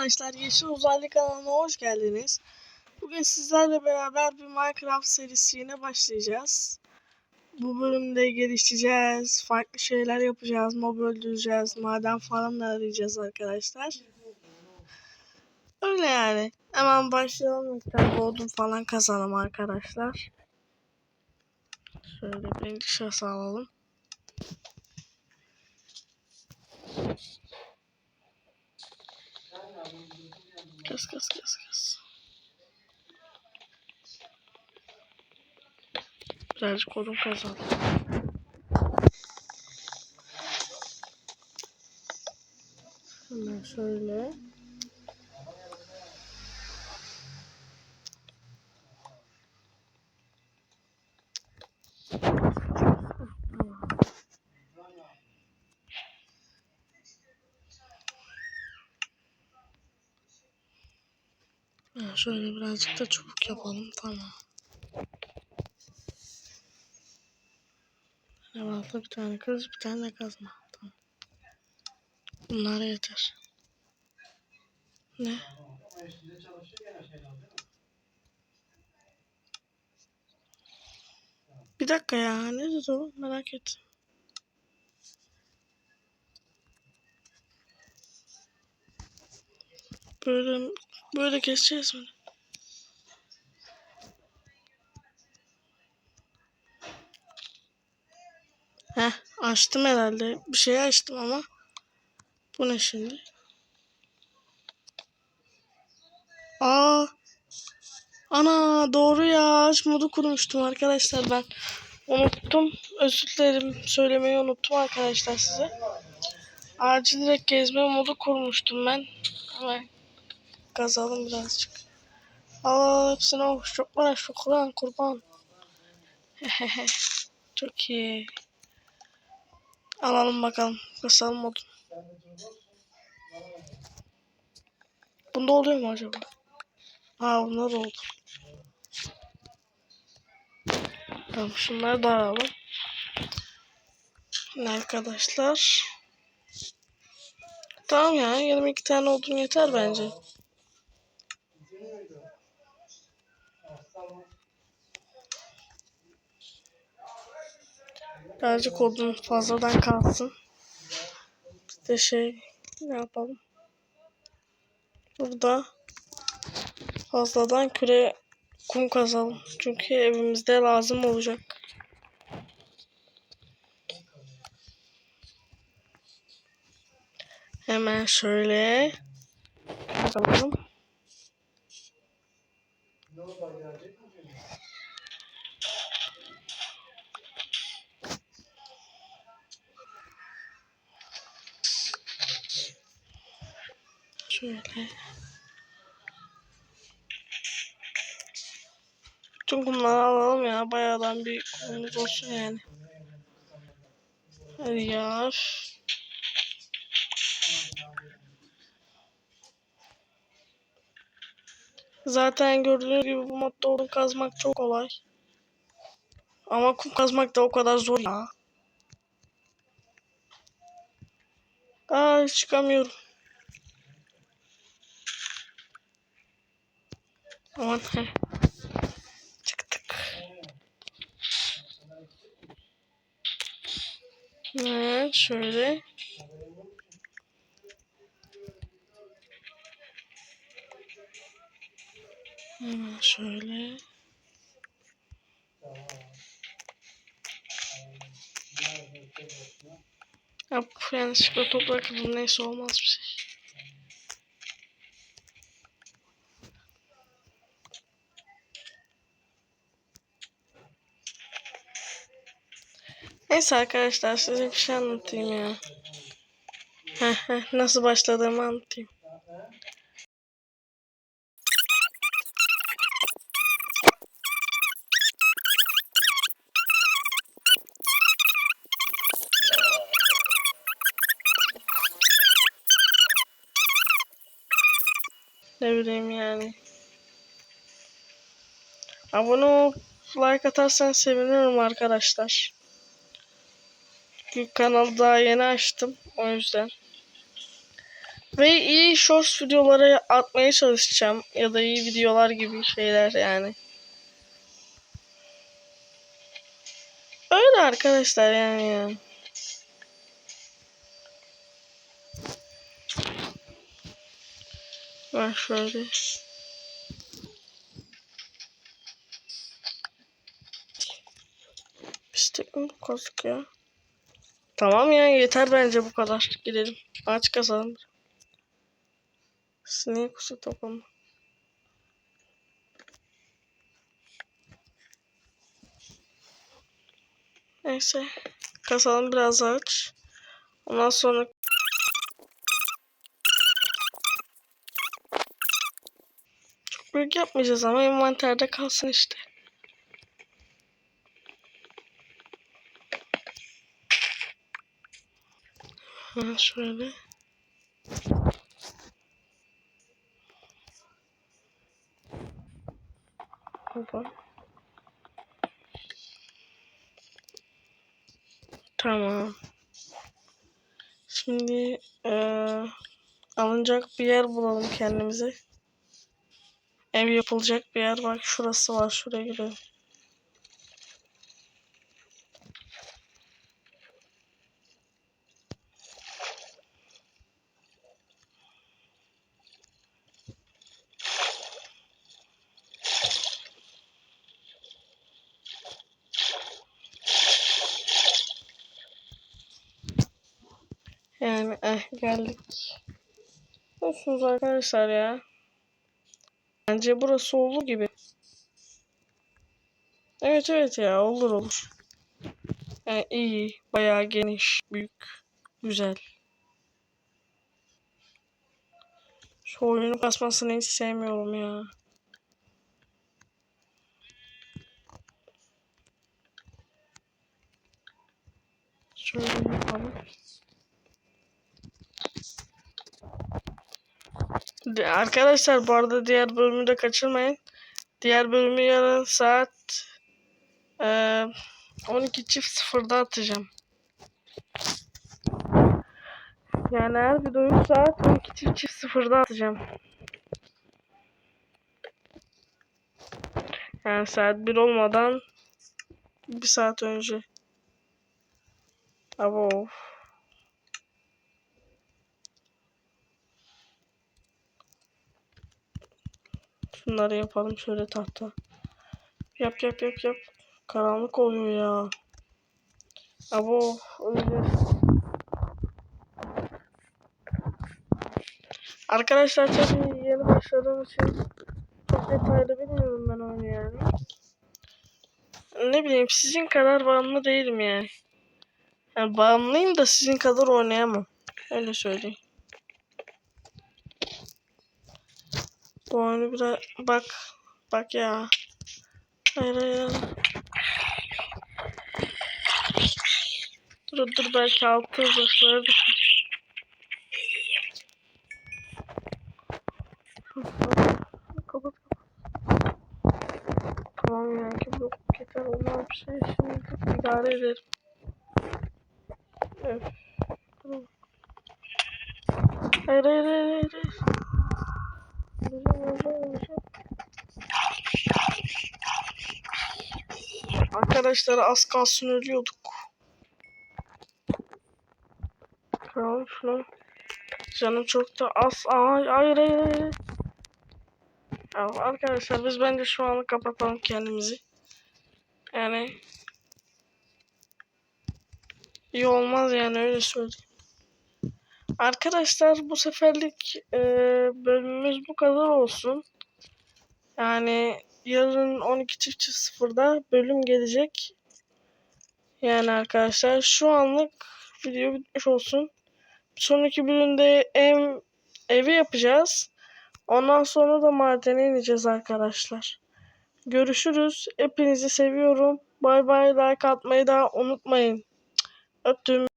Arkadaşlar Yeşil Uzaylı kanalına hoş geldiniz. Bugün sizlerle beraber bir Minecraft serisiyle başlayacağız. Bu bölümde gelişeceğiz, farklı şeyler yapacağız, mob öldüreceğiz, maden falan da arayacağız arkadaşlar. Öyle yani. Hemen başlayalım. Miktar bodum falan kazanalım arkadaşlar. Şöyle birinci şahsı alalım. Kız kız kız kız. Birazcık odun kazandım. Hemen şöyle. Ha, şöyle birazcık da çubuk yapalım. Tamam. Evet, bir tane kız, bir tane de kazma. Tamam. Bunlara yeter. Ne? Bir dakika ya. Nedir o? Merak ettim. Böyle böyle keseceğiz mi? Heh, açtım herhalde. Bir şey açtım ama. Bu ne şimdi? Aa. Ana doğru ya. Aç modu kurmuştum arkadaşlar ben. Unuttum. Özür dilerim. Söylemeyi unuttum arkadaşlar size. Acil direkt gezme modu kurmuştum ben. Hemen kazalım birazcık. Aa hepsine oh, şokran şokran kurban. Çok iyi. Alalım bakalım. Basalım modun. Bunda oluyor mu acaba? Aa bunda da oldu. Tamam şunları da alalım. Arkadaşlar. Tamam ya 22 tane odun yeter bence. Birazcık odun fazladan kalsın. Bir de şey ne yapalım. Burada fazladan küre kum kazalım. Çünkü evimizde lazım olacak. Hemen şöyle kazalım. Şöyle. Bütün kumları alalım ya. Bayağıdan bir kumumuz olsun yani. Hadi ya. Zaten gördüğünüz gibi bu modda odun kazmak çok kolay. Ama kum kazmak da o kadar zor ya. Aa çıkamıyorum. He. Çıktık. Evet şöyle. Hemen şöyle. Ya bu yanlışlıkla toprak kırdım neyse olmaz bir şey. Neyse arkadaşlar size bir şey anlatayım ya. Nasıl başladığımı anlatayım. Ne bileyim yani. Abone olup like atarsan sevinirim arkadaşlar. Çünkü kanalı daha yeni açtım. O yüzden. Ve iyi shorts videoları atmaya çalışacağım. Ya da iyi videolar gibi şeyler yani. Öyle arkadaşlar yani. ya. Ben şöyle. Pislik mi bu kazık? Tamam ya yeter bence bu kadar. Gidelim. Aç kazalım. Sineği kusu toplamı. Neyse. Kasalım biraz aç. Ondan sonra çok büyük yapmayacağız ama envanterde kalsın işte. Ha, şöyle. Hoppa. Tamam. Şimdi eee, alınacak bir yer bulalım kendimize. Ev yapılacak bir yer bak şurası var şuraya gidelim. Yani eh geldik. Olsunuz arkadaşlar ya. Bence burası olur gibi. Evet evet ya olur olur. Yani iyi, bayağı geniş, büyük, güzel. Şu oyunu kasmasını hiç sevmiyorum ya. Şöyle yapalım. De- Arkadaşlar bu arada diğer bölümü de kaçırmayın. Diğer bölümü yarın saat eee 12 çift sıfırda atacağım. Yani her videoyu saat 12 çift çift sıfırda atacağım. Yani saat 1 olmadan bir saat önce. Abo. Şunları yapalım şöyle tahta. Yap yap yap yap. Karanlık oluyor ya. Abo öyle. Arkadaşlar tabii yeni başladığım için çok detaylı bilmiyorum ben oyunu yani. Ne bileyim sizin kadar bağımlı değilim yani. Yani bağımlıyım da sizin kadar oynayamam. Öyle söyleyeyim. Bu biraz bak bak ya. Hayır hayır. Dur dur belki altı uzaklara düşer. Kapat kapat. Tamam ya ki bu yeter olmaz bir şey şimdi idare ederim. Öf. Hayır hayır hayır hayır. Arkadaşlar az kalsın ölüyorduk. Kıralım şunu. Canım çok da az. Hayır hayır hayır. Ya arkadaşlar biz bence şu anı kapatalım kendimizi. Yani iyi olmaz yani öyle söyleyeyim. Arkadaşlar bu seferlik e, bölümümüz bu kadar olsun. Yani yarın 12.00'da bölüm gelecek. Yani arkadaşlar şu anlık video bitmiş olsun. Sonraki bölümde ev, evi yapacağız. Ondan sonra da madene ineceğiz arkadaşlar. Görüşürüz. Hepinizi seviyorum. Bay bay like atmayı da unutmayın. Öptüm.